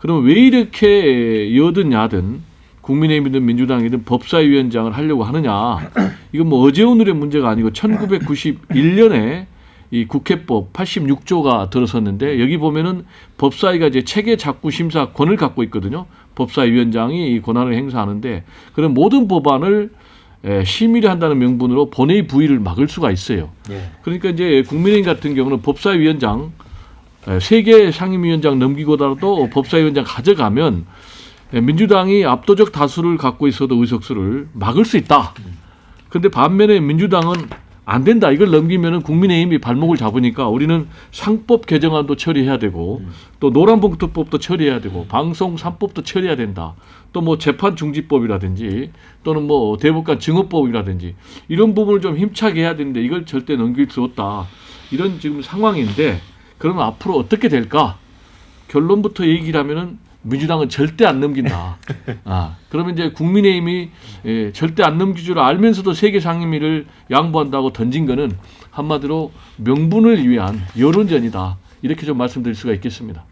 그러면 왜 이렇게 여든 야든 국민의힘이든 민주당이든 법사위원장을 하려고 하느냐? 이건 뭐 어제 오늘의 문제가 아니고 1991년에 이 국회법 86조가 들어섰는데 여기 보면은 법사위가 이제 체계 작구 심사 권을 갖고 있거든요. 법사위원장이 이 권한을 행사하는데 그런 모든 법안을 에, 심의를 한다는 명분으로 본회의 부의를 막을 수가 있어요. 예. 그러니까 이제 국민의힘 같은 경우는 법사위원장 세개 상임위원장 넘기고라도 법사위원장 가져가면 에, 민주당이 압도적 다수를 갖고 있어도 의석수를 막을 수 있다. 근데 반면에 민주당은 안 된다. 이걸 넘기면은 국민의힘이 발목을 잡으니까 우리는 상법 개정안도 처리해야 되고 또 노란봉투법도 처리해야 되고 방송 3법도 처리해야 된다. 또 뭐 재판 중지법이라든지 또는 뭐 대법관 증언법이라든지 이런 부분을 좀 힘차게 해야 되는데 이걸 절대 넘길 수 없다. 이런 지금 상황인데 그러면 앞으로 어떻게 될까? 결론부터 얘기를 하면은 민주당은 절대 안 넘긴다. 아, 그러면 이제 국민의힘이 예, 절대 안 넘길 줄 알면서도 세계 상임위를 양보한다고 던진 거는 한마디로 명분을 위한 여론전이다. 이렇게 좀 말씀드릴 수가 있겠습니다.